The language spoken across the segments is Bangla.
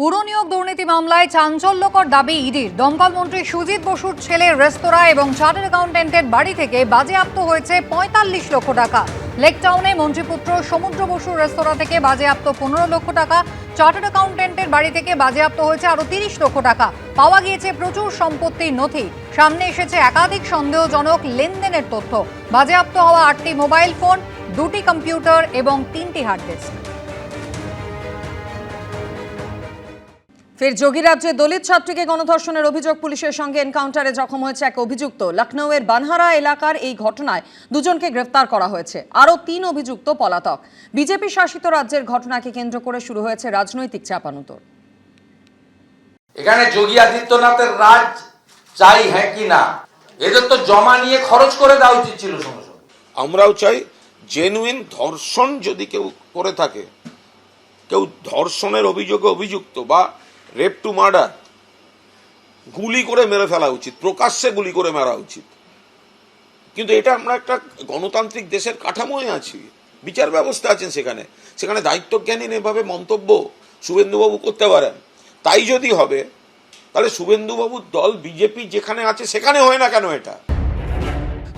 পুর নিয়োগ দুর্নীতি মামলায় চাঞ্চল্যকর দাবি ইডির। দমকল মন্ত্রী সুজিত বসুর ছেলের রেস্তোরাঁ এবং চার্টার অ্যাকাউন্টেন্টের বাড়ি থেকে বাজেয়াপ্ত হয়েছে পঁয়তাল্লিশ লক্ষ টাকা। লেকটাউনে মন্ত্রীপুত্র সমুদ্র বসুর রেস্তোরাঁ থেকে বাজেয়াপ্ত পনেরো লক্ষ টাকা, চার্টার্ড অ্যাকাউন্টেন্টের বাড়ি থেকে বাজেয়াপ্ত হয়েছে আরও তিরিশ লক্ষ টাকা। পাওয়া গিয়েছে প্রচুর সম্পত্তির নথি। সামনে এসেছে একাধিক সন্দেহজনক লেনদেনের তথ্য। বাজেয়াপ্ত হওয়া আটটি মোবাইল ফোন, দুটি কম্পিউটার এবং তিনটি হার্ড ডিস্ক। ফের যোগীরাজ্যে দলিত ছাত্রীকে গণধর্ষণের অভিযোগ পুলিশের সঙ্গে এনকাউন্টারে জখম হয়েছে এক অভিযুক্ত। লখনৌয়ের বানহারা এলাকার এই ঘটনায় দুজনকে গ্রেফতার করা হয়েছে। আরও তিন অভিযুক্ত পলাতক। বিজেপি শাসিত রাজ্যের ঘটনাকে কেন্দ্র করে শুরু হয়েছে রাজনৈতিক চাপানুতর এখানে যোগী আদিত্যনাথের রাজ চাই হ্যাঁ কি না এদের তো জমা নিয়ে খরচ করে দেওয়া উচিত ছিল সঙ্গে আমরাও চাই জেনুইন ধর্ষণ যদি কেউ করে থাকে কেউ ধর্ষণের অভিযোগে অভিযুক্ত বা রেপ টু মার্ডার গুলি করে মেরে ফেলা উচিত, প্রকাশ্যে গুলি করে মারা উচিত। কিন্তু এটা আমরা একটা গণতান্ত্রিক দেশের কাঠামোয় আছি, বিচার ব্যবস্থা আছেন সেখানে। সেখানে দায়িত্বজ্ঞানীন এভাবে মন্তব্য শুভেন্দুবাবু করতে পারেন। তাই যদি হবে, তাহলে শুভেন্দুবাবুর দল, বিজেপি যেখানে আছে সেখানে হয় না কেন এটা?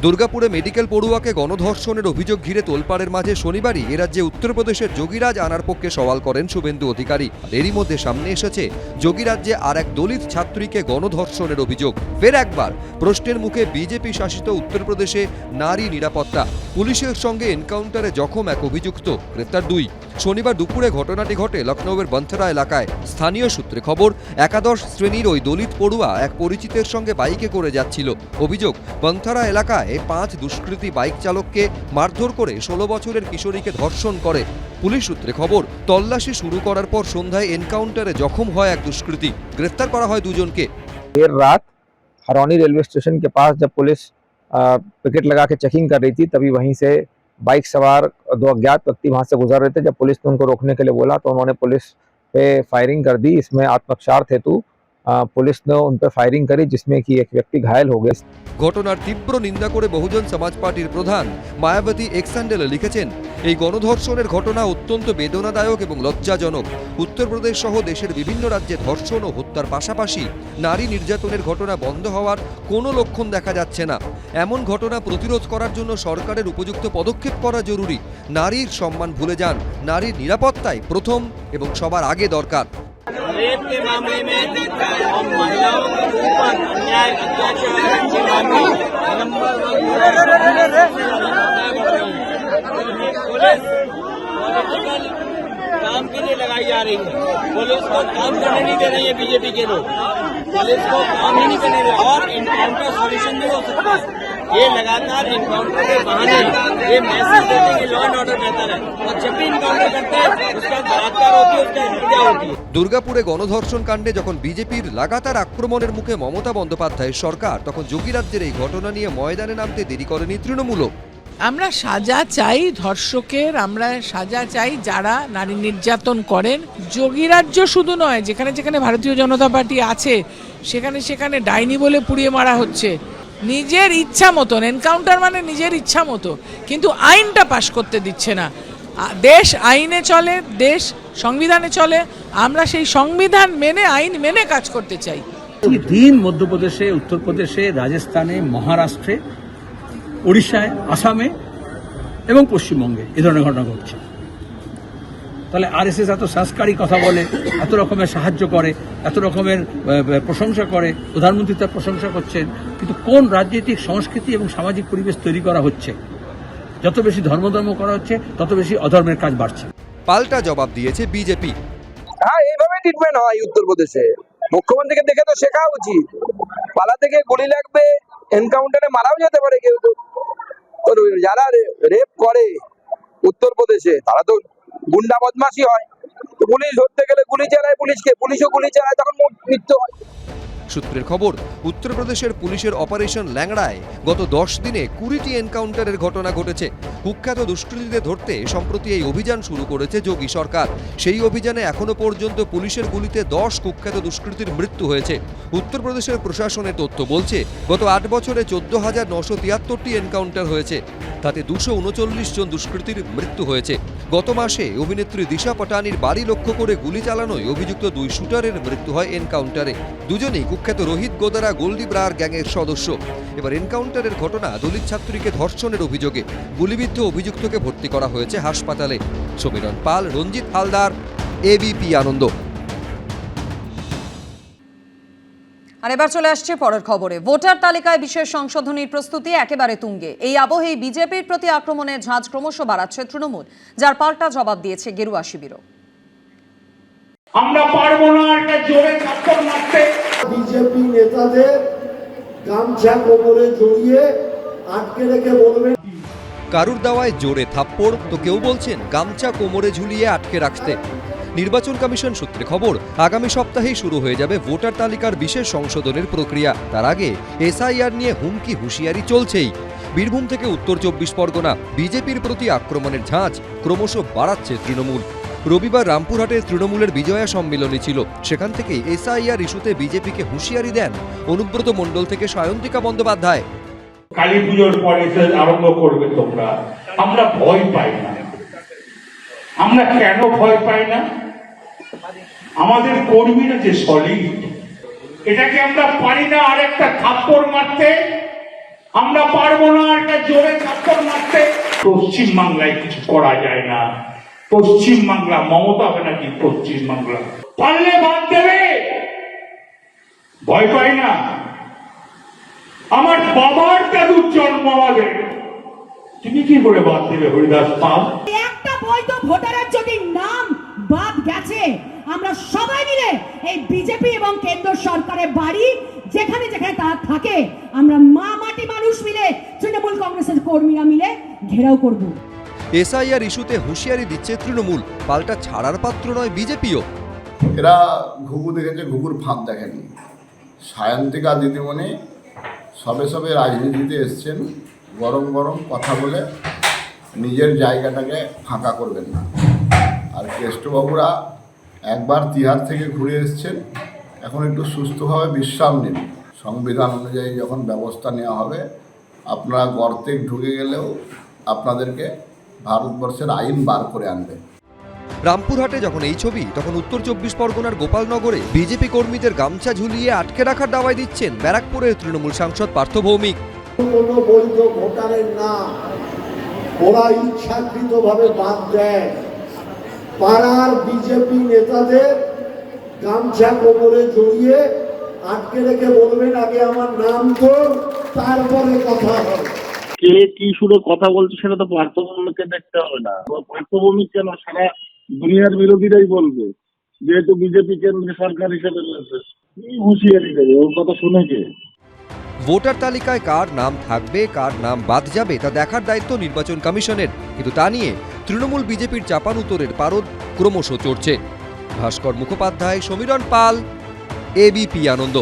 দুর্গাপুরে মেডিকেল পড়ুয়াকে গণধর্ষণের অভিযোগ ঘিরে তোলপাড়ের মাঝে শনিবারই এ রাজ্যে উত্তরপ্রদেশের যোগীরাজ আনার পক্ষে সওয়াল করেন শুভেন্দু অধিকারী। এরই মধ্যে সামনে এসেছে যোগীরাজ্যে আর এক দলিত ছাত্রীকে গণধর্ষণের অভিযোগ। ফের একবার প্রশ্নের মুখে বিজেপি শাসিত উত্তরপ্রদেশে নারী নিরাপত্তা। পুলিশের সঙ্গে এনকাউন্টারে জখম এক অভিযুক্ত। গ্রেপ্তার দুই। শনিবার দুপুরে ঘটনাটি ঘটে লখনৌয়ের বন্থরা এলাকায় স্থানীয় সূত্রে খবর একাদশ শ্রেণীর ওই দলিত পড়ুয়া এক পরিচিতের সঙ্গে বাইকে করে যাচ্ছিল অভিযোগ বন্থরা এলাকায় পাঁচ দুষ্কৃতী বাইক চালককে মারধর করে ষোলো বছরের কিশোরীকে ধর্ষণ করে পুলিশ সূত্রে খবর তল্লাশি শুরু করার পর সন্ধ্যায় এনকাউন্টারে জখম হয় এক দুষ্কৃতী গ্রেফতার করা হয় দুজনকে देर रात हरौनी रेलवे स्टेशन के पास जब पुलिस अ, पिकेट लगा के चेकिंग कर रही थी तभी वहीं से बाइक सवार दो अज्ञात व्यक्ति वहाँ से गुजर रहे थे। जब पुलिस ने उनको रोकने के लिए बोला तो उन्होंने पुलिस पे फायरिंग कर दी। इसमें आत्मक्षार्थ हेतु पुलिस ने उन पर फायरिंग करी जिसमें कि एक व्यक्ति घायल हो गया ঘটনার তীব্র নিন্দা করে বহুজন সমাজ পার্টির প্রধান মায়াবতী এক্সান্ডেলে লিখেছেন এই গণধর্ষণের ঘটনা অত্যন্ত বেদনাদায়ক এবং লজ্জাজনক উত্তরপ্রদেশ সহ দেশের বিভিন্ন রাজ্যে ধর্ষণ ও হত্যার পাশাপাশি নারী নির্যাতনের ঘটনা বন্ধ হওয়ার কোনো লক্ষণ দেখা যাচ্ছে না এমন ঘটনা প্রতিরোধ করার জন্য সরকারের উপযুক্ত পদক্ষেপ করা জরুরি নারীর সম্মান ভুলে যান নারীর নিরাপত্তাই প্রথম এবং সবার আগে দরকার रेप के मामले में और महिलाओं के ऊपर अन्याय अत्याचार के वन पुलिस पॉलिटिकल काम के लिए लगाई जा रही है। पुलिस को काम करने नहीं दे रही है बीजेपी के लोग। पुलिस को काम ही नहीं करने दे और इनकाउंटर सॉल्यूशन नहीं हो सकता ये लगातार इनकाउंटर के बहाने ये मैसेज देते हैं कि लॉ एंड ऑर्डर बेहतर है और जब भी इनकाउंटर करते हैं उसका बलात्कार होती है उसकी हत्या होती है দুর্গাপুরে গণধর্ষণ কাণ্ডে যখন বিজেপির লাগাতার আক্রমণের মুখে মমতা বন্দ্যোপাধ্যায়ের সরকার তখন যোগী রাজ্যের এই ঘটনা নিয়ে ময়দানে নামতে দেরি করেনি তৃণমূলও আমরা সাজা চাই ধর্ষকের আমরা সাজা চাই যারা নারী নির্যাতন করেন যোগীরাজ্য শুধু নয় যেখানে যেখানে ভারতীয় জনতা পার্টি আছে সেখানে সেখানে ডাইনি বলে পুড়িয়ে মারা হচ্ছে নিজের ইচ্ছা মতন এনকাউন্টার মানে নিজের ইচ্ছা মতো, কিন্তু আইনটা পাশ করতে দিচ্ছে না। দেশ আইনে চলে, দেশ সংবিধানে চলে, আমরা সেই সংবিধান মেনে, আইন মেনে কাজ করতে চাই। দিন মধ্যপ্রদেশে, উত্তরপ্রদেশে, রাজস্থানে, মহারাষ্ট্রে উড়িষ্যায় আসামে এবং পশ্চিমবঙ্গে এ ধরনের ঘটনা ঘটছে। তাহলে আরএসএস এত সংস্কারী কথা বলে এত রকমের সাহায্য করে এত রকমের প্রশংসা করে প্রধানমন্ত্রী তার প্রশংসা করছেন কিন্তু কোন রাজনৈতিক সংস্কৃতি এবং সামাজিক পরিবেশ তৈরি করা হচ্ছে? যত বেশি ধর্মধর্ম করা হচ্ছে তত বেশি অধর্মের কাজ বাড়ছে। পাল্টা জবাব দিয়েছে বিজেপি। হ্যাঁ এইভাবে ট্রিটমেন্ট হয় উত্তরপ্রদেশে মুখ্যমন্ত্রীকে দেখে তো শেখা উচিত। পালা থেকে গুলি লাগবে এনকাউন্টারে মারাও যেতে পারে কেউ তো। তো যারা রেপ করে উত্তরপ্রদেশে তারা তো গুন্ডা বদমাশি হয়। পুলিশ ধরতে গেলে গুলি চালায় পুলিশকে। পুলিশও গুলি চালায়, তখন মৃত্যু হয়। সূত্রের খবর, উত্তরপ্রদেশের পুলিশের অপারেশন ল্যাংড়ায় গত দশ দিনে কুড়িটি এনকাউন্টারের ঘটনা ঘটেছে। কুখ্যাত দুষ্কৃতীদের ধরতে সম্প্রতি এই অভিযান শুরু করেছে যোগী সরকার। সেই অভিযানে এখনও পর্যন্ত পুলিশের গুলিতে দশ কুখ্যাত দুষ্কৃতীর মৃত্যু হয়েছে। উত্তরপ্রদেশের প্রশাসনের তথ্য বলছে, গত আট বছরে চোদ্দ হাজার নশো তিয়াত্তরটি এনকাউন্টার হয়েছে। তাতে দুশো উনচল্লিশ জন দুষ্কৃতীর মৃত্যু হয়েছে। গত মাসে অভিনেত্রী দিশা পাটানির বাড়ি লক্ষ্য করে গুলি চালানোয় অভিযুক্ত দুই শুটারের মৃত্যু হয় এনকাউন্টারে। দুজনেই কুখ্যাত রোহিত গোদারা গোল্ডি ব্রার গ্যাংয়ের সদস্য। এবার এনকাউন্টারের ঘটনা দলিত ছাত্রীকে ধর্ষণের অভিযোগে গুলিবিদ্ধ অভিযুক্তকে ভর্তি করা হয়েছে হাসপাতালে। সমীরণ পাল রঞ্জিত হালদার এবিপি আনন্দ। আর এবার চলে আসছে পরের খবরে। ভোটার তালিকায় বিশেষ সংশোধনীর প্রস্তুতি একেবারে তুঙ্গে। এই আবহেই বিজেপির প্রতি আক্রমণের ঝাঁজ ক্রমশ বাড়াচ্ছে তৃণমূল যার পাল্টা জবাব দিয়েছে গেরুয়া শিবিরও। আমরা পারব না একটা জোরে থাপ্পড় মারতে। বিজেপি নেতাদের গামছা কোমরে জড়িয়ে আটকে রেখে বলবেন। কারুর দাওয়ায় জোরে থাপ্পড়, তো কেউ বলছেন গামছা কোমরে ঝুলিয়ে আটকে রাখতে। নির্বাচন কমিশন সূত্রে খবর, আগামী সপ্তাহেই শুরু হয়ে যাবে ভোটার তালিকার বিশেষ সংশোধনের প্রক্রিয়া। তার আগে এসআইআর নিয়ে হুমকি হুঁশিয়ারি চলছেই। বীরভূম থেকে উত্তর চব্বিশ পরগনা, বিজেপির প্রতি আক্রমণের ঝাঁজ ক্রমশ বাড়াচ্ছে তৃণমূল। রবিবার রামপুরহাটে তৃণমূলের বিজয়া সম্মেলনী ছিল। সেখান থেকে এসআইআর ইস্যুতে বিজেপিকে হুঁশিয়ারি দেন অনুব্রত মণ্ডল থেকে সায়ন্তিকা বন্দ্যোপাধ্যায়। কালী পুজোর পরে আরম্ভ করবে তোমরা। আমরা ভয় পাই না। আমরা কেন ভয় পাই না? আমাদের কর্মীরা যে সলিড, এটাকে আমরা পারি না আর একটা থাপ্পড় মারতে। আমরা পারব না আর একটা জোরে থাপ্পড় মারতে। পশ্চিম বাংলায় কিছু করা যায় না। পশ্চিম বাংলা মমতা ব্যানার্জি পশ্চিম বাংলা পারলে বাদ দেবে। ভয় পাই না। আমার বাবার দাদুর জন্ম আমাদের তুমি কি করে বাদ দেবে, হরিদাস পাল? একটা বৈধ ভোটারের যদি নাম বাদ গেছে, আমরা সবাই মিলে এই বিজেপি এবং কেন্দ্র সরকারের বাড়ি, যেখানে যেখানে তারা থাকে, আমরা মা মাটি মানুষ মিলে তৃণমূল কংগ্রেসের কর্মীরা মিলে ঘেরাও করব। এসআইআর ইস্যুতে হুঁশিয়ারি দিচ্ছে তৃণমূল। পাল্টা ছাড়ার পাত্র নয় বিজেপিও। এরা ঘুঘু দেখেছে, ঘুঘুর ফাঁদ দেখেনি। সায়ন্তিকা দিদিমণি সবে সবে রাজনীতিতে এসছেন, গরম গরম কথা বলে নিজের জায়গাটাকে ফাঁকা করবেন না। আর কেষ্টবাবুরা একবার তিহার থেকে ঘুরে এসছেন, এখন একটু সুস্থভাবে বিশ্রাম নিন। সংবিধান অনুযায়ী যখন ব্যবস্থা নেওয়া হবে, আপনারা গর্তে ঢুকে গেলেও আপনাদেরকে ভারতবর্ষের আইন বার করে আনবে। রামপুরহাটে যখন এই ছবি তখন উত্তর চব্বিশ পরগনার গোপালনগরে বিজেপি কর্মীদের গামছা ঝুলিয়ে আটকে রাখার দাওয়াই দিচ্ছেন ব্যারাকপুরের তৃণমূল সাংসদ পার্থ ভৌমিক। কোনো বৈধ ভোটারের নাম ওরা ইচ্ছাকৃতভাবে বাদ দেয়। পাড়ার বিজেপি নেতাদের গামছা কোমরে জড়িয়ে আটকে রেখে বলবেন আগে আমার নাম তোর তারপরে কথা হবে। কে কি সুরে কথা বলছে সেটা তো পার্থভূমিকে দেখতে হবে না। পার্থভূমি কেন? সারা দুনিয়ার বিরোধীরাই বলবে, যেহেতু বিজেপি কেন্দ্রীয় সরকার হিসেবে রয়েছে। কি হুঁশিয়ারি দেবে, ওর কথা শুনেছে ভোটার তালিকায় কার নাম থাকবে, কার নাম বাদ যাবে, তা দেখার দায়িত্ব নির্বাচন কমিশনের। কিন্তু তা নিয়ে তৃণমূল বিজেপির চাপান উত্তরের পারদ ক্রমশ চড়ছে। ভাস্কর মুখোপাধ্যায়, সমীরণ পাল এবিপি আনন্দ।